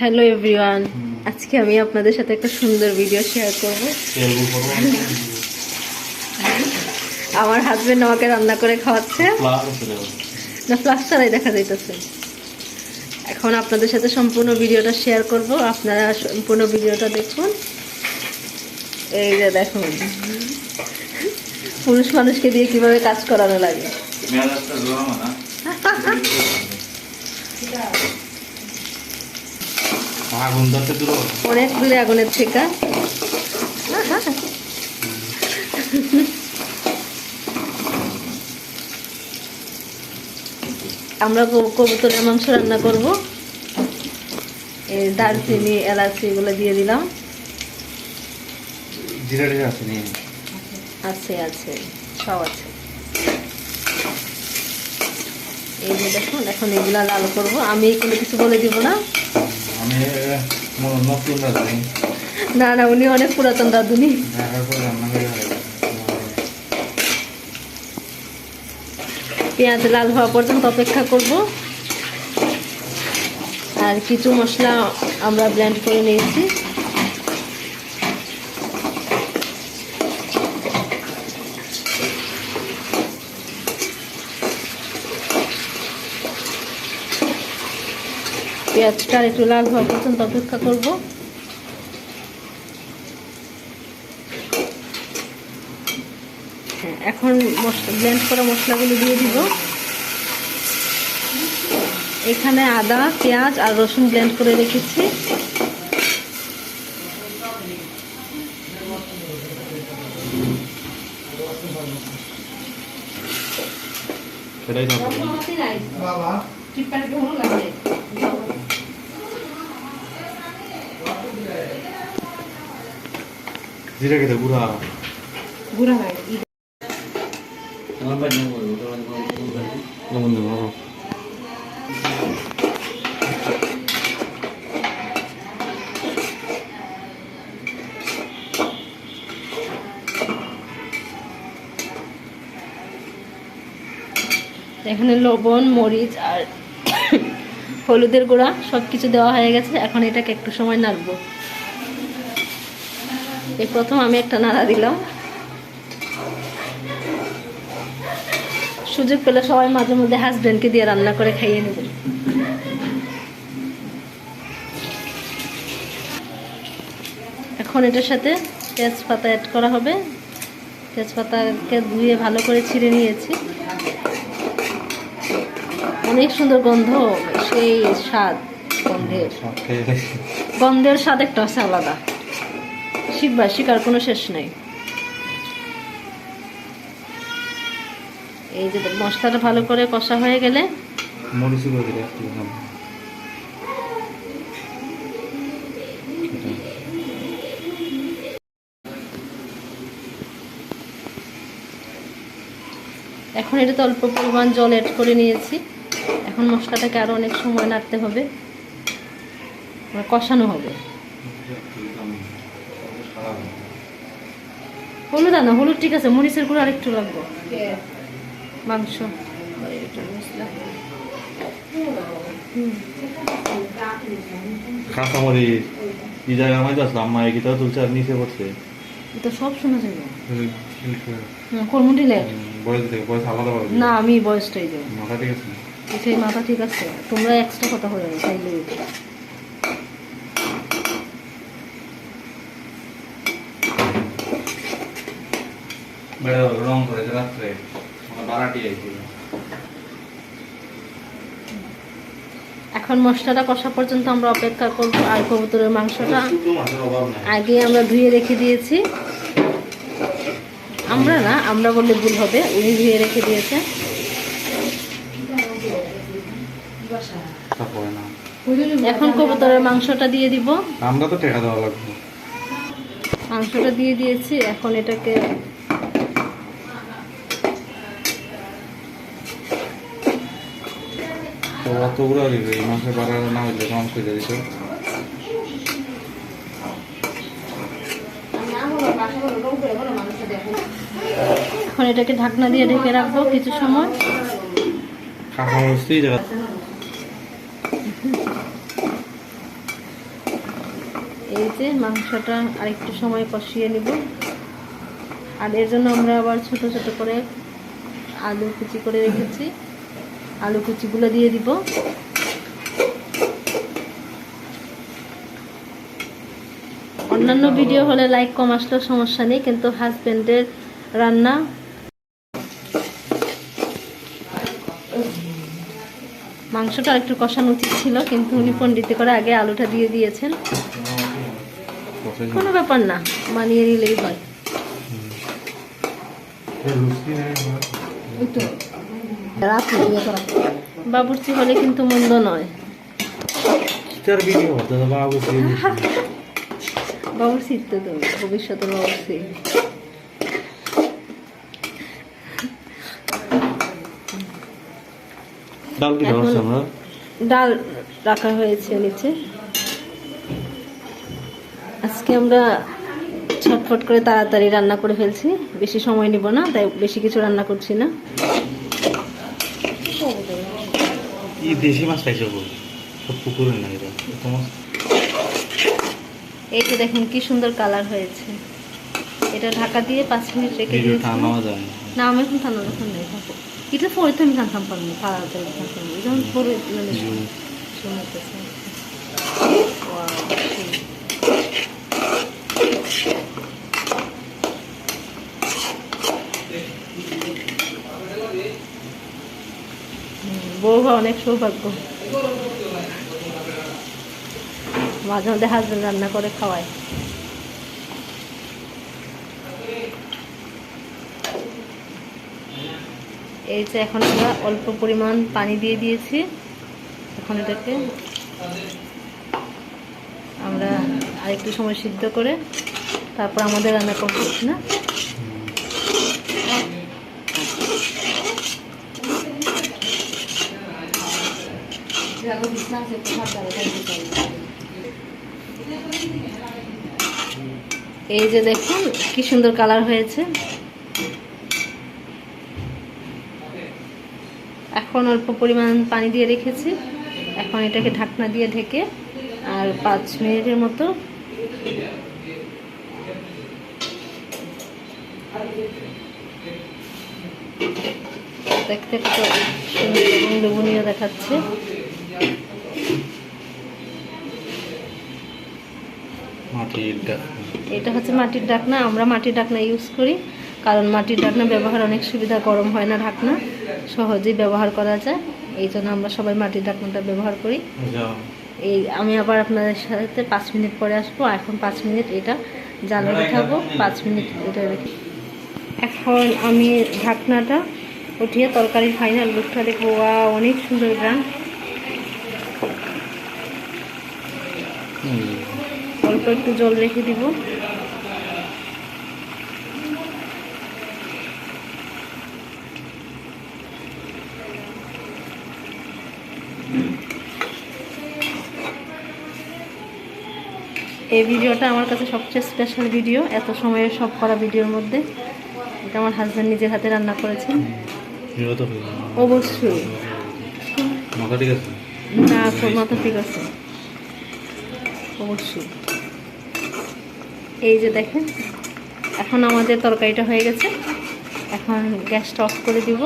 Hello everyone আজকে আমি আপনাদের সাথে একটা সুন্দর ভিডিও শেয়ার করব। আমার হাজবেন্ড আমাকে রান্না করে খাওয়াচ্ছে। না প্লাস ছাড়াই দেখা যাইতেছে। এখন আপনাদের সাথে সম্পূর্ণ ভিডিওটা শেয়ার করব। আপনারা সম্পূর্ণ ভিডিওটা দেখুন। এই যে দেখুন। পুরুষ মানুষকে দিয়ে কীভাবে কাজ করানো লাগে। আগুন ধরতে দূর অনেক দূরে আগুনের থেকে আমরা কব- কবুতরের মাংস রান্না করব। এই দারচিনি এলাচি এগুলো দিয়ে দিলাম। জিরা আছে আছে আছে সব আছে। এই যে দেখুন এখন এগুলা লাল করব। আমি কোনো কিছু বলে দিব না আমি মনে নতুন রাখি না না, উনি অনেক পুরাতন করে পেঁয়াজ লাল হওয়া পর্যন্ত অপেক্ষা করব। আর কিছু মশলা আমরা ব্ল্যান্ড করে নিয়েছি। পেঁয়াজটা একটু লাল হওয়া পর্যন্ত অপেক্ষা করব। হ্যাঁ এখন মশলা ব্লেন্ড করা মশলাগুলো দিয়ে দিব। এখানে আদা পেঁয়াজ আর রসুন ব্লেন্ড করে রেখেছি। সেটাই জিরা খেতে গুড়া। গুঁড়া হয় লবণ দেবো এখানে লবণ মরিচ আর হলুদের গুঁড়া সব কিছু দেওয়া হয়ে গেছে। এখন এটাকে একটু সময় নাড়বো। এই প্রথম আমি একটা নাড়া দিলাম। সুযোগ পেলে সবাই মাঝে মধ্যে হাজব্যান্ডকে দিয়ে রান্না করে খাইয়ে নেবেন এখন এটার সাথে তেজপাতা অ্যাড করা হবে। তেজপাতাকে ধুয়ে ভালো করে ছিঁড়ে নিয়েছি। অনেক সুন্দর গন্ধ সেই স্বাদ গন্ধের। গন্ধের স্বাদ একটা আছে আলাদা। শিখবা শিকার কোনো শেষ নাই। এই যে মশলাটা ভালো করে কষা হয়ে গেলে এখন এটাতে অল্প পরিমাণ জল অ্যাড করে নিয়েছি। এখন মশলাটাকে আরও অনেক সময় নাড়তে হবে। কষানো হবে। হলুদ আনা হলুদ ঠিক আছে মরিচের গুঁড়ো আরেকটু লাগবে। মাংস। আম্মা এগিয়ে তুলছে আর নিচে পড়ছে এটা সব শোনা যাবে কর্মটিলে বয়স থেকে বয়স আলাদা পাবে না আমি বয়সটাই দেবো। মাথা ঠিক আছে? সেই মাথা ঠিক আছে তোমরা এক্সট্রা কথা হয়ে যাবে বেড়া রং করেছে রাত্রে আমার বারাটি আইছিল এখন মশলাটা কষা পর্যন্ত আমরা অপেক্ষা করব আর কবুতরের মাংসটা আগে আমরা ধুয়ে রেখে দিয়েছি। আমরা না আমরা বললে ভুল হবে উনি ধুয়ে রেখে দিয়েছে। এখন কবুতরের মাংসটা দিয়ে দিব। আমরা তো টেকা দেওয়া লাগবে। মাংসটা দিয়ে দিয়েছি এখন এটাকে তো অতগুলো দিবে এই মাসে বাড়া না হইলে কম করে দিত এখন এটাকে ঢাকনা দিয়ে ঢেকে রাখব কিছু সময়। কাঁচা এই যে মাংসটা আরেকটু সময় কষিয়ে নিব। আর এর জন্য আমরা আবার ছোট ছোট করে আলু কুচি করে রেখেছি। আলু কুচিগুলো দিয়ে দিব। অন্যান্য ভিডিও হলে লাইক কম আসলেও সমস্যা নেই, কিন্তু হাজবেন্ডের রান্না। মাংসটা আরেকটু কষানো উচিত ছিল, কিন্তু উনি পণ্ডিতে করে আগে আলুটা দিয়ে দিয়েছেন। কোনো ব্যাপার না, মানিয়ে নিলেই হয়। বাবুর্চি হলে কিন্তু মন্দ নয়। বাবুর্চি তো তো ভবিষ্যতের বাবুর্চি ডাল কি আমরা? ডাল রাখা হয়েছে নিচে। আজকে আমরা ছটফট করে তাড়াতাড়ি রান্না করে ফেলছি। বেশি সময় নিব না তাই বেশি কিছু রান্না করছি না। দেশি মাছ খাইছে পুকুরের না এটা এই যে দেখুন কি সুন্দর কালার হয়েছে। এটা ঢাকা দিয়ে পাঁচ মিনিট রেখে ভিডিও দিয়েছি। টানাও যায় না। না আমি এখন ঠান্ডা যখন নেই থাকো এটা পরে তো আমি জানতাম পারব থাকতাম যখন পরে মানে শোনাতেছে। বউবা অনেক সৌভাগ্য। মাঝে মধ্যে হাজবেন্ড রান্না করে খাওয়ায়। এই যে এখন আমরা অল্প পরিমাণ পানি দিয়ে দিয়েছি। এখন এটাকে আমরা আরেকটু সময় সিদ্ধ করে তারপর আমাদের রান্না করতে না? এই যে দেখুন, কি সুন্দর কালার হয়েছে। এখন অল্প পরিমাণ পানি দিয়ে রেখেছি। এখন এটাকে ঢাকনা দিয়ে ঢেকে আর পাঁচ মিনিটের মতো দেখতে কত সুন্দর এবং লোভনীয় দেখাচ্ছে। মাটির এটা হচ্ছে মাটির ডাকনা আমরা মাটির ডাকনা ইউজ করি কারণ মাটির ডাকনা ব্যবহার অনেক সুবিধা গরম হয় না ঢাকনা সহজেই ব্যবহার করা যায় এই জন্য আমরা সবাই মাটির ডাকনাটা ব্যবহার করি। এই আমি আবার আপনাদের সাথে পাঁচ মিনিট পরে আসব এখন পাঁচ মিনিট এটা জালে উঠাবো পাঁচ মিনিট এটা রেখে। এখন আমি ঢাকনাটা উঠিয়ে তরকারির ফাইনাল লুকটা দেখব। ওয়া অনেক সুন্দর গ্রাম অল্প একটু জল রেখে দিব। এই ভিডিওটা আমার কাছে সবচেয়ে স্পেশাল ভিডিও এত সময়ের সব করা ভিডিওর মধ্যে। এটা আমার হাজব্যান্ড নিজের হাতে রান্না করেছেন। অবশ্যই। মাথা ঠিক আছে? না মতো ঠিক আছে। অবশ্যই। এই যে দেখেন এখন আমাদের তরকারিটা হয়ে গেছে। এখন গ্যাসটা অফ করে দিব।